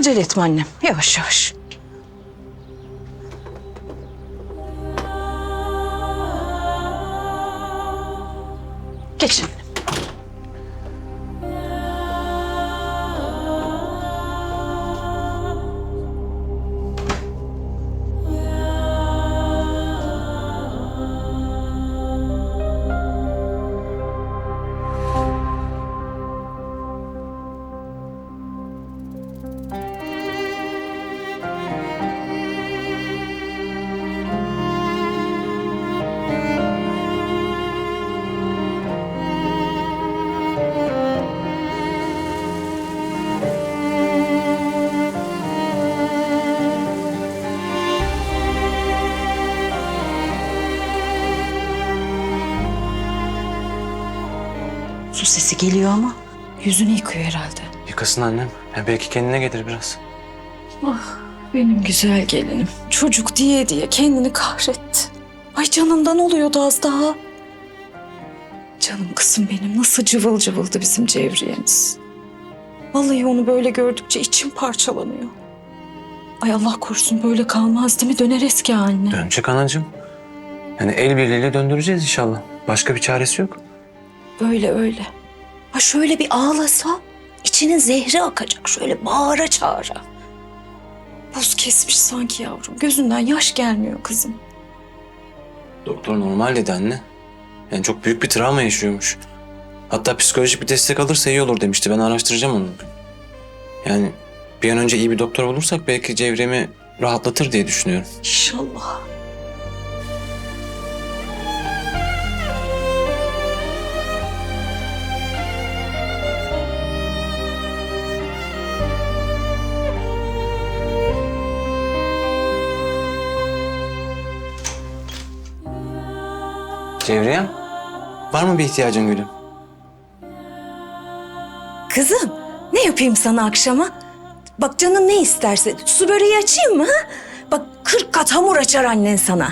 Acele etme annem. Yavaş yavaş. Geç Su sesi geliyor ama yüzünü yıkıyor herhalde. Yıkasın annem. Ya belki kendine gelir biraz. Benim güzel gelinim. Çocuk diye diye kendini kahretti. Ay canından oluyordu az daha. Canım kızım benim nasıl cıvıl cıvıldı bizim Cevriye'miz. Vallahi onu böyle gördükçe içim parçalanıyor. Ay Allah korusun böyle kalmaz değil mi? Döner eski haline. Dönecek anacığım. Yani el birliğiyle döndüreceğiz inşallah. Başka bir çaresi yok. Öyle öyle. Ha şöyle bir ağlasa içinin zehri akacak. Şöyle bağıra çağıra. Buz kesmiş sanki yavrum. Gözünden yaş gelmiyor kızım. Doktor normal dedi anne. Yani çok büyük bir travma yaşıyormuş. Hatta psikolojik bir destek alırsa iyi olur demişti. Ben araştıracağım onu. Yani bir an önce iyi bir doktor bulursak belki Cevrem'i rahatlatır diye düşünüyorum. İnşallah. Cevriyem, var mı bir ihtiyacın gülüm? Kızım ne yapayım sana akşama? Bak canın ne isterse su böreği açayım mı? Bak kırk kat hamur açar annen sana.